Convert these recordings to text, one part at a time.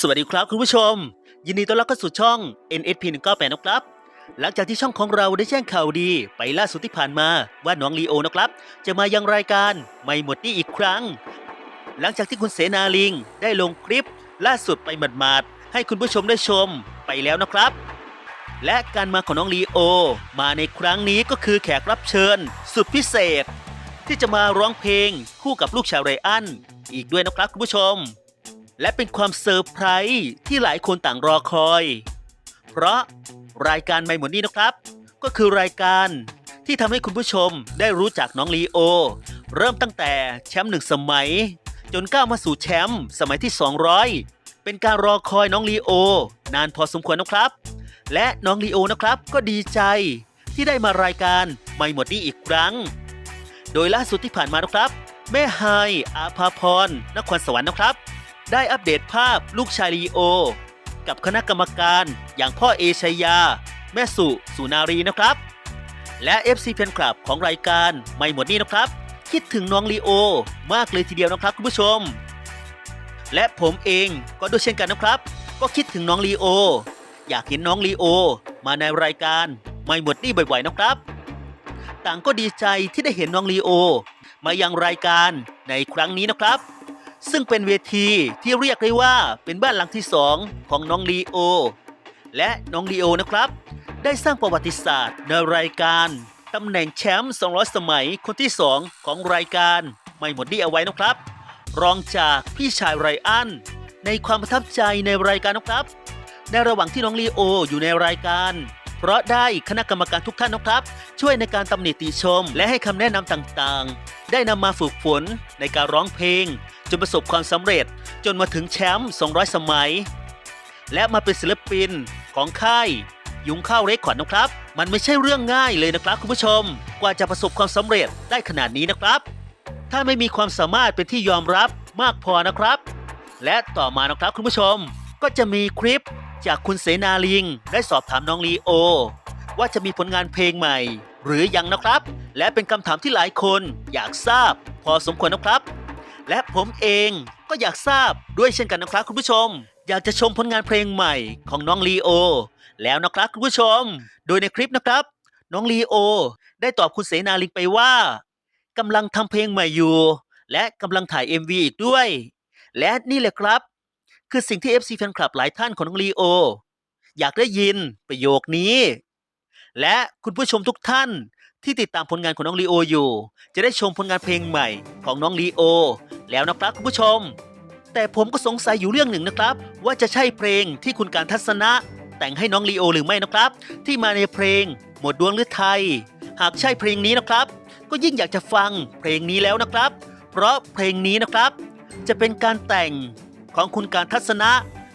สวัสดีครับคุณผู้ชม ยินดีต้อนรับเข้าสู่ช่อง NSP 198นะครับ หลังจากที่ช่องของเราได้แจ้งข่าวดีไปล่าสุดที่ผ่านมาว่าน้องลีโอนะครับ จะมายังรายการไม่หมดนี่อีกครั้ง หลังจากที่คุณเสนาลิงได้ลงคลิป ล่าสุดไปหมาดๆให้คุณผู้ชมได้ชมไปแล้วนะครับ และการมาของน้องลีโอ มาในครั้งนี้ก็คือแขกรับเชิญ สุดพิเศษ ที่จะมาร้องเพลงคู่กับลูกชาวไรอันอีกด้วยนะครับคุณผู้ชม และเป็นความเซอร์ไพรส์ที่หลายคนต่างรอคอย เพราะรายการไม่หมดนี้นะครับ ก็คือรายการที่ทำให้คุณผู้ชมได้รู้จักน้องลีโอ เริ่มตั้งแต่แชมป์หนึ่งสมัย จนก้าวมาสู่แชมป์สมัยที่ 200 เป็นการรอคอยน้องลีโอ นานพอสมควรนะครับ และน้องลีโอนะครับก็ดีใจที่ได้มารายการไม่หมดนี้อีกครั้ง โดยล่าสุดที่ผ่านมานะครับ แม่ไฮอาภาพรนครสวรรค์นะครับ ได้อัปเดตภาพลูกชายลีโอ กับคณะกรรมการอย่างพ่อเอชยา แม่สุสุนารีนะครับ และ FC แฟนคลับของรายการไม่หมดนี้นะครับ คิดถึงน้องลีโอ มากเลยทีเดียวนะครับคุณผู้ชม และผมเองก็ด้วยเช่นกันนะครับ ก็คิดถึงน้องลีโอ อยากเห็นน้องลีโอ มาในรายการไม่หมดนี่บ่อยๆนะครับ ต่างก็ดีใจที่ได้เห็นน้องลีโอ มายังรายการในครั้งนี้นะครับ ซึ่งเป็นเวทีที่เรียกได้ว่าเป็นบ้านหลังที่สองของน้องลีโอ และน้องลีโอนะครับ ได้สร้างประวัติศาสตร์ในรายการตำแหน่งแชมป์200 สมัยคนที่ 2 ของรายการไม่หมดนี่เอาไว้นะครับ รองจากพี่ชายไรอัน ในความประทับใจในรายการนะครับ ในระหว่างที่น้องลีโออยู่ในรายการ เพราะได้คณะกรรมการทุกท่านนะครับ ช่วยในการตำหนิติชม และให้คำแนะนำต่างๆ ได้นำมาฝึกฝนในการร้องเพลง จนประสบความสำเร็จ จนมาถึงแชมป์ 200 สมัย และมาเป็นศิลปินของค่ายยุงข้าวเรคคอร์ดนะครับ มันไม่ใช่เรื่องง่ายเลยนะครับคุณผู้ชม กว่าจะประสบความสำเร็จได้ขนาดนี้นะครับ ถ้าไม่มีความสามารถเป็นที่ยอมรับมากพอนะครับ และต่อมานะครับคุณผู้ชม ก็จะมีคลิป จากคุณเสนาลิงได้สอบถามน้องลีโอ ว่าจะมีผลงานเพลงใหม่ หรือยังนะครับ และเป็นคำถามที่หลายคนอยากทราบ พอสมควรนะครับ และผมเองก็อยากทราบด้วยเช่นกันนะครับคุณผู้ชม อยากจะชมผลงานเพลงใหม่ของน้องลีโอ แล้วนะครับคุณผู้ชม โดยในคลิปนะครับ น้องลีโอ ได้ตอบคุณเสนาลิงไปว่ากำลังทำเพลงใหม่อยู่ และกำลังถ่าย MV อีกด้วย และนี่แหละครับ คือสิ่งที่ FC แฟนคลับหลายท่านของน้องลีโอ อยากได้ยินประโยคนี้ และคุณผู้ชมทุกท่านที่ติดตามผลงานของน้องลีโออยู่ จะได้ชมผลงานเพลงใหม่ของน้องลีโอ แล้วนะครับคุณผู้ชม แต่ผมก็สงสัยอยู่เรื่องหนึ่งนะครับ ว่าจะใช่เพลงที่คุณการทัศนะ แต่งให้น้องลีโอหรือไม่นะครับ ที่มาในเพลง หมดดวงหรือไทย หากใช่เพลงนี้นะครับ ก็ยิ่งอยากจะฟังเพลงนี้แล้วนะครับ เพราะเพลงนี้นะครับ จะเป็นการแต่ง ของคุณการทัศนะ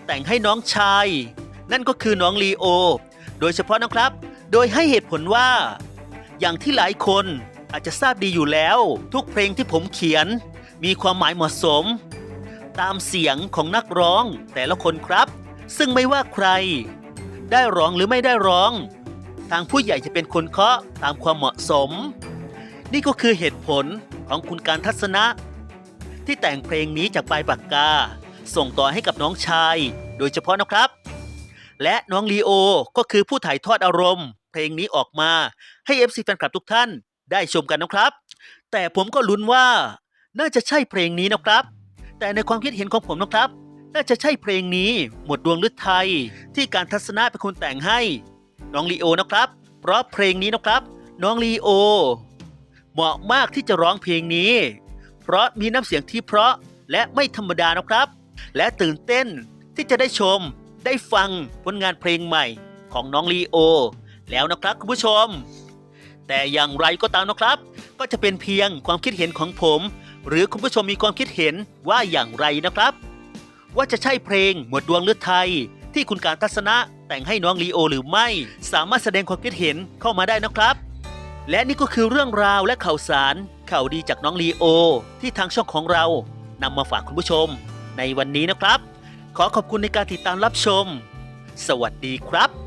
แต่งให้น้องชาย นั่นก็คือน้องลีโอ โดยเฉพาะนะครับ โดยให้เหตุผลว่า อย่างที่หลายคนอาจจะทราบดีอยู่แล้ว ทุกเพลงที่ผมเขียน มีความหมายเหมาะสม ตามเสียงของนักร้องแต่ละคนครับ ซึ่งไม่ว่าใคร ได้ร้องหรือไม่ได้ร้อง ทางผู้ใหญ่จะเป็นคนเคาะตามความเหมาะสม นี่ก็คือเหตุผลของคุณการทัศนะ ที่แต่งเพลงนี้จากปลายปากกา ส่งต่อให้กับน้องชาย โดยเฉพาะนะครับ และน้องลีโอก็คือผู้ถ่ายทอดอารมณ์ เพลงนี้ออกมาให้ FC แฟนคลับทุกท่านได้ชมกันนะครับ แต่ผมก็ลุ้นว่า น่าจะใช่เพลงนี้นะครับ แต่ในความคิดเห็นของผมนะครับ น่าจะใช่เพลงนี้ หมดดวงฤทัยที่การทัศนะเป็นคนแต่งให้ น้องลีโอนะครับ เพราะเพลงนี้นะครับ น้องลีโอเหมาะมากที่จะร้องเพลงนี้ เพราะมีน้ำเสียงที่เพราะและไม่ธรรมดานะครับ และตื่นเต้นที่จะได้ชมได้ฟังผลงานเพลงใหม่ของน้องลีโอ แล้วนะครับคุณผู้ชม แต่อย่างไรก็ตามนะครับ ก็จะเป็นเพียงความคิดเห็นของผม หรือคุณผู้ชมมีความคิดเห็นว่าอย่างไรนะครับ ว่าจะใช่เพลงหมวดดวงเลือดไทย ที่คุณการทัศนะแต่งให้น้องลีโอหรือไม่ สามารถแสดงความคิดเห็นเข้ามาได้นะครับ และนี่ก็คือเรื่องราวและข่าวสารข่าวดีจากน้องลีโอ ที่ทางช่องของเรานำมาฝากคุณผู้ชม ในวันนี้นะครับ ขอขอบคุณในการติดตามรับชม สวัสดีครับ